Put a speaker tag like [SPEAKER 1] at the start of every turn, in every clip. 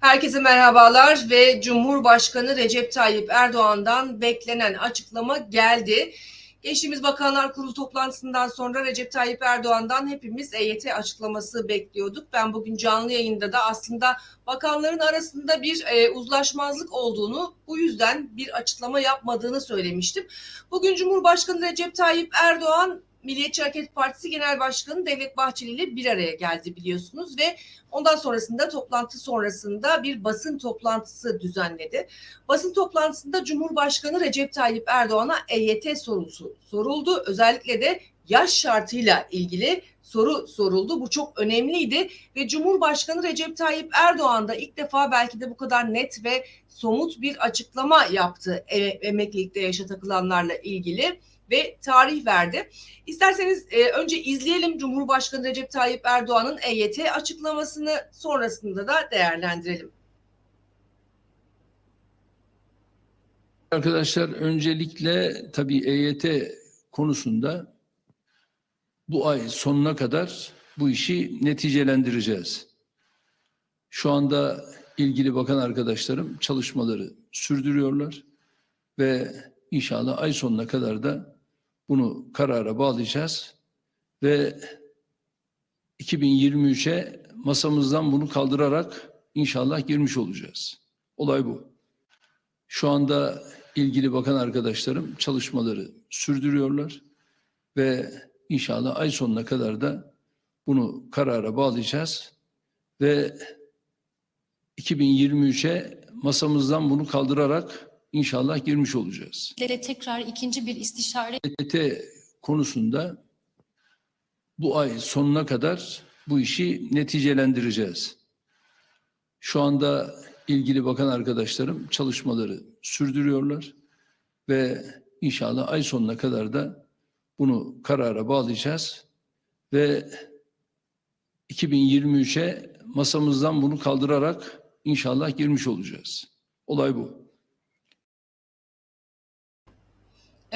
[SPEAKER 1] Herkese merhabalar ve Cumhurbaşkanı Recep Tayyip Erdoğan'dan beklenen açıklama geldi. Geçtiğimiz Bakanlar Kurulu toplantısından sonra Recep Tayyip Erdoğan'dan hepimiz EYT açıklaması bekliyorduk. Ben bugün canlı yayında da aslında bakanların arasında bir e, uzlaşmazlık olduğunu, bu yüzden bir açıklama yapmadığını söylemiştim. Bugün Cumhurbaşkanı Recep Tayyip Erdoğan Milliyetçi Hareket Partisi Genel Başkanı Devlet Bahçeli ile bir araya geldi biliyorsunuz ve ondan sonrasında toplantı sonrasında bir basın toplantısı düzenledi. Basın toplantısında Cumhurbaşkanı Recep Tayyip Erdoğan'a EYT sorusu soruldu. Özellikle de yaş şartıyla ilgili soru soruldu. Bu çok önemliydi ve Cumhurbaşkanı Recep Tayyip Erdoğan da ilk defa belki de bu kadar net ve somut bir açıklama yaptı e, emeklilikte yaşa takılanlarla ilgili ve tarih verdi. İsterseniz e, önce izleyelim Cumhurbaşkanı Recep Tayyip Erdoğan'ın EYT açıklamasını sonrasında da değerlendirelim.
[SPEAKER 2] Arkadaşlar öncelikle tabii EYT konusunda bu ay sonuna kadar bu işi neticelendireceğiz. Şu anda ilgili bakan arkadaşlarım çalışmaları sürdürüyorlar ve inşallah ay sonuna kadar da bunu karara bağlayacağız ve 2023'e masamızdan bunu kaldırarak inşallah girmiş olacağız. Olay bu. Şu anda ilgili bakan arkadaşlarım çalışmaları sürdürüyorlar ve inşallah ay sonuna kadar da bunu karara bağlayacağız ve 2023'e masamızdan bunu kaldırarak inşallah girmiş olacağız.
[SPEAKER 3] tekrar ikinci bir istişare
[SPEAKER 2] EYT konusunda bu ay sonuna kadar bu işi neticelendireceğiz. Şu anda ilgili bakan arkadaşlarım çalışmaları sürdürüyorlar ve inşallah ay sonuna kadar da bunu karara bağlayacağız ve 2023'e masamızdan bunu kaldırarak inşallah girmiş olacağız. Olay bu.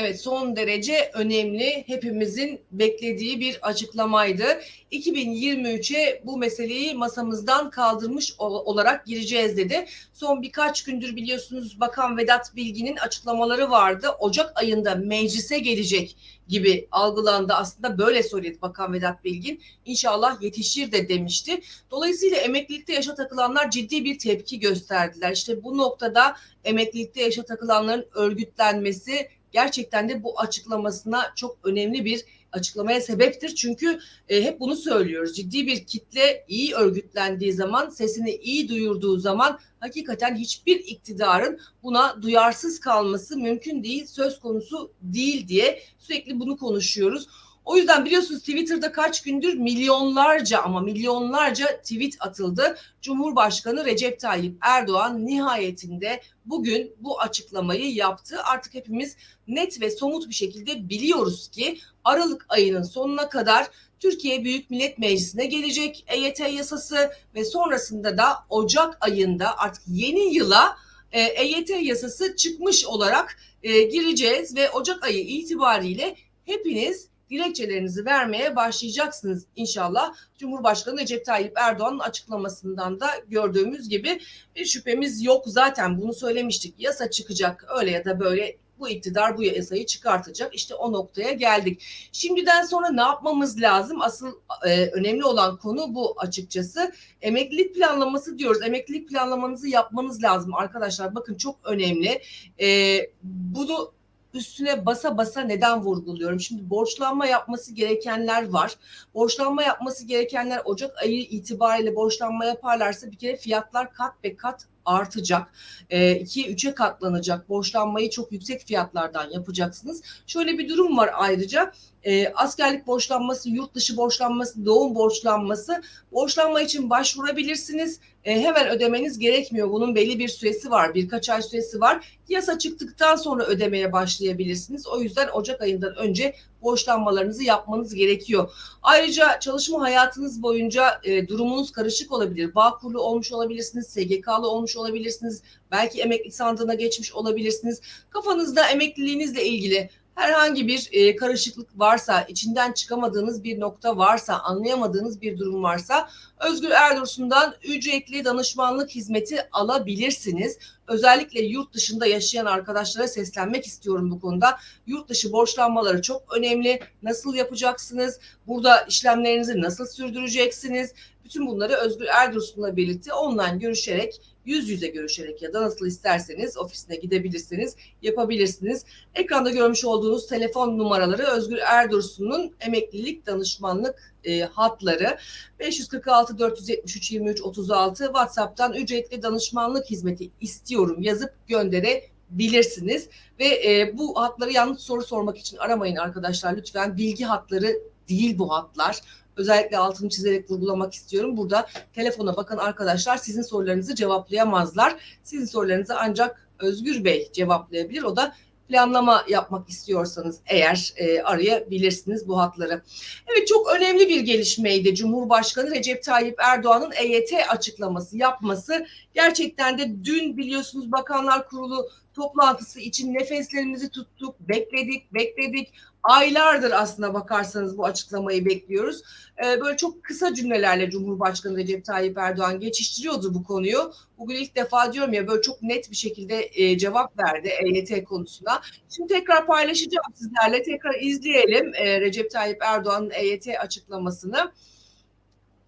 [SPEAKER 1] Evet son derece önemli hepimizin beklediği bir açıklamaydı. 2023'e bu meseleyi masamızdan kaldırmış ol- olarak gireceğiz dedi. Son birkaç gündür biliyorsunuz Bakan Vedat Bilgin'in açıklamaları vardı. Ocak ayında meclise gelecek gibi algılandı. Aslında böyle söyledi Bakan Vedat Bilgin. İnşallah yetişir de demişti. Dolayısıyla emeklilikte yaşa takılanlar ciddi bir tepki gösterdiler. İşte bu noktada emeklilikte yaşa takılanların örgütlenmesi gerçekten de bu açıklamasına çok önemli bir açıklamaya sebeptir. Çünkü e, hep bunu söylüyoruz. Ciddi bir kitle iyi örgütlendiği zaman, sesini iyi duyurduğu zaman hakikaten hiçbir iktidarın buna duyarsız kalması mümkün değil, söz konusu değil diye sürekli bunu konuşuyoruz. O yüzden biliyorsunuz Twitter'da kaç gündür milyonlarca ama milyonlarca tweet atıldı. Cumhurbaşkanı Recep Tayyip Erdoğan nihayetinde bugün bu açıklamayı yaptı. Artık hepimiz net ve somut bir şekilde biliyoruz ki Aralık ayının sonuna kadar Türkiye Büyük Millet Meclisi'ne gelecek EYT yasası ve sonrasında da Ocak ayında artık yeni yıla e, EYT yasası çıkmış olarak e, gireceğiz ve Ocak ayı itibariyle hepiniz dilekçelerinizi vermeye başlayacaksınız inşallah. Cumhurbaşkanı Recep Tayyip Erdoğan'ın açıklamasından da gördüğümüz gibi bir şüphemiz yok. Zaten bunu söylemiştik. Yasa çıkacak öyle ya da böyle bu iktidar bu yasayı çıkartacak. İşte o noktaya geldik. Şimdiden sonra ne yapmamız lazım? Asıl e, önemli olan konu bu açıkçası. Emeklilik planlaması diyoruz. Emeklilik planlamanızı yapmanız lazım arkadaşlar. Bakın çok önemli. E, bunu üstüne basa basa neden vurguluyorum? Şimdi borçlanma yapması gerekenler var. Borçlanma yapması gerekenler Ocak ayı itibariyle borçlanma yaparlarsa bir kere fiyatlar kat be kat artacak. 2'ye 3'e katlanacak. Borçlanmayı çok yüksek fiyatlardan yapacaksınız. Şöyle bir durum var ayrıca. E, askerlik borçlanması, yurt dışı borçlanması, doğum borçlanması. Borçlanma için başvurabilirsiniz. E, hemen ödemeniz gerekmiyor. Bunun belli bir süresi var. Birkaç ay süresi var. Yasa çıktıktan sonra ödemeye başlayabilirsiniz. O yüzden Ocak ayından önce borçlanmalarınızı yapmanız gerekiyor. Ayrıca çalışma hayatınız boyunca e, durumunuz karışık olabilir. Bağkurlu olmuş olabilirsiniz, SGK'lı olmuş olabilirsiniz. Belki emekli sandığına geçmiş olabilirsiniz. Kafanızda emekliliğinizle ilgili herhangi bir e, karışıklık varsa, içinden çıkamadığınız bir nokta varsa, anlayamadığınız bir durum varsa Özgür Erdursun'dan ücretli danışmanlık hizmeti alabilirsiniz. Özellikle yurt dışında yaşayan arkadaşlara seslenmek istiyorum bu konuda. Yurt dışı borçlanmaları çok önemli. Nasıl yapacaksınız? Burada işlemlerinizi nasıl sürdüreceksiniz? Bütün bunları Özgür Erdursun'la birlikte online görüşerek, yüz yüze görüşerek ya da nasıl isterseniz ofisine gidebilirsiniz, yapabilirsiniz. Ekranda görmüş olduğunuz telefon numaraları Özgür Erdursun'un emeklilik danışmanlık e, hatları 546 473 23 36 WhatsApp'tan ücretli danışmanlık hizmeti istiyorum yazıp gönderebilirsiniz. Ve e, bu hatları yalnız soru sormak için aramayın arkadaşlar lütfen. Bilgi hatları değil bu hatlar. Özellikle altını çizerek vurgulamak istiyorum. Burada telefona bakan arkadaşlar sizin sorularınızı cevaplayamazlar. Sizin sorularınızı ancak Özgür Bey cevaplayabilir. O da planlama yapmak istiyorsanız eğer e, arayabilirsiniz bu hatları. Evet çok önemli bir gelişmeydi. Cumhurbaşkanı Recep Tayyip Erdoğan'ın EYT açıklaması yapması. Gerçekten de dün biliyorsunuz Bakanlar Kurulu toplantısı için nefeslerimizi tuttuk, bekledik, bekledik. Aylardır aslına bakarsanız bu açıklamayı bekliyoruz. Ee, böyle çok kısa cümlelerle Cumhurbaşkanı Recep Tayyip Erdoğan geçiştiriyordu bu konuyu. Bugün ilk defa diyorum ya böyle çok net bir şekilde e, cevap verdi EYT konusuna. Şimdi tekrar paylaşacağım sizlerle. Tekrar izleyelim e, Recep Tayyip Erdoğan'ın EYT açıklamasını.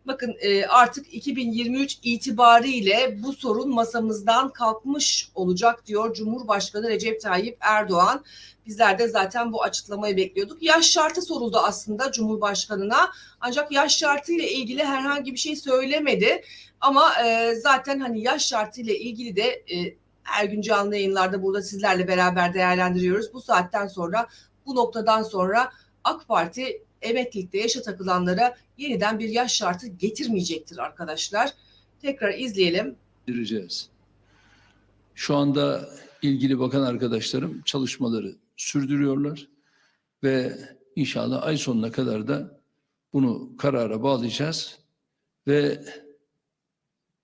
[SPEAKER 1] Bakın e, artık 2023 itibariyle bu sorun masamızdan kalkmış olacak diyor Cumhurbaşkanı Recep Tayyip Erdoğan. Bizler de zaten bu açıklamayı bekliyorduk. Yaş şartı soruldu aslında Cumhurbaşkanına. Ancak yaş şartı ile ilgili herhangi bir şey söylemedi. Ama e, zaten hani yaş şartı ile ilgili de e, her gün canlı yayınlarda burada sizlerle beraber değerlendiriyoruz. Bu saatten sonra bu noktadan sonra AK Parti emeklilikte yaşa takılanlara yeniden bir yaş şartı getirmeyecektir arkadaşlar. Tekrar izleyelim.
[SPEAKER 2] Gireceğiz. Şu anda ilgili bakan arkadaşlarım çalışmaları sürdürüyorlar ve inşallah ay sonuna kadar da bunu karara bağlayacağız ve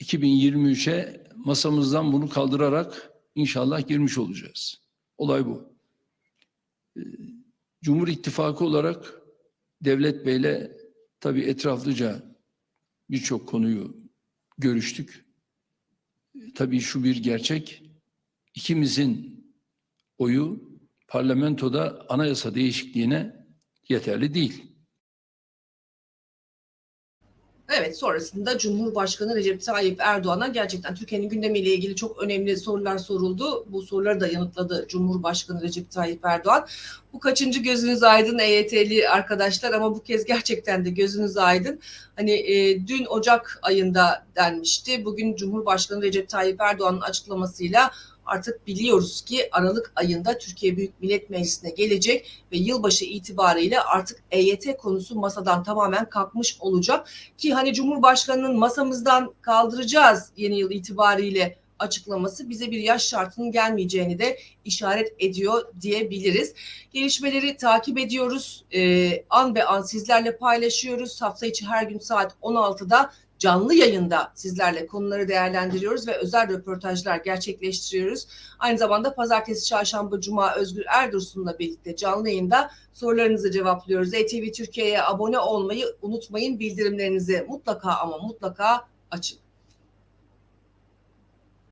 [SPEAKER 2] 2023'e masamızdan bunu kaldırarak inşallah girmiş olacağız. Olay bu. Ee, Cumhur İttifakı olarak Devlet Bey'le tabii etraflıca birçok konuyu görüştük. Tabii şu bir gerçek, ikimizin oyu parlamentoda anayasa değişikliğine yeterli değil.
[SPEAKER 1] Evet sonrasında Cumhurbaşkanı Recep Tayyip Erdoğan'a gerçekten Türkiye'nin gündemiyle ilgili çok önemli sorular soruldu. Bu soruları da yanıtladı Cumhurbaşkanı Recep Tayyip Erdoğan. Bu kaçıncı gözünüz aydın EYT'li arkadaşlar ama bu kez gerçekten de gözünüz aydın. Hani e, dün Ocak ayında denmişti. Bugün Cumhurbaşkanı Recep Tayyip Erdoğan'ın açıklamasıyla artık biliyoruz ki Aralık ayında Türkiye Büyük Millet Meclisi'ne gelecek ve yılbaşı itibariyle artık EYT konusu masadan tamamen kalkmış olacak. Ki hani Cumhurbaşkanı'nın masamızdan kaldıracağız yeni yıl itibariyle açıklaması bize bir yaş şartının gelmeyeceğini de işaret ediyor diyebiliriz. Gelişmeleri takip ediyoruz. Ee, an be an sizlerle paylaşıyoruz. Hafta içi her gün saat 16'da canlı yayında sizlerle konuları değerlendiriyoruz ve özel röportajlar gerçekleştiriyoruz. Aynı zamanda pazartesi, çarşamba, cuma Özgür Erdursun'la birlikte canlı yayında sorularınızı cevaplıyoruz. ETV Türkiye'ye abone olmayı unutmayın. Bildirimlerinizi mutlaka ama mutlaka açın.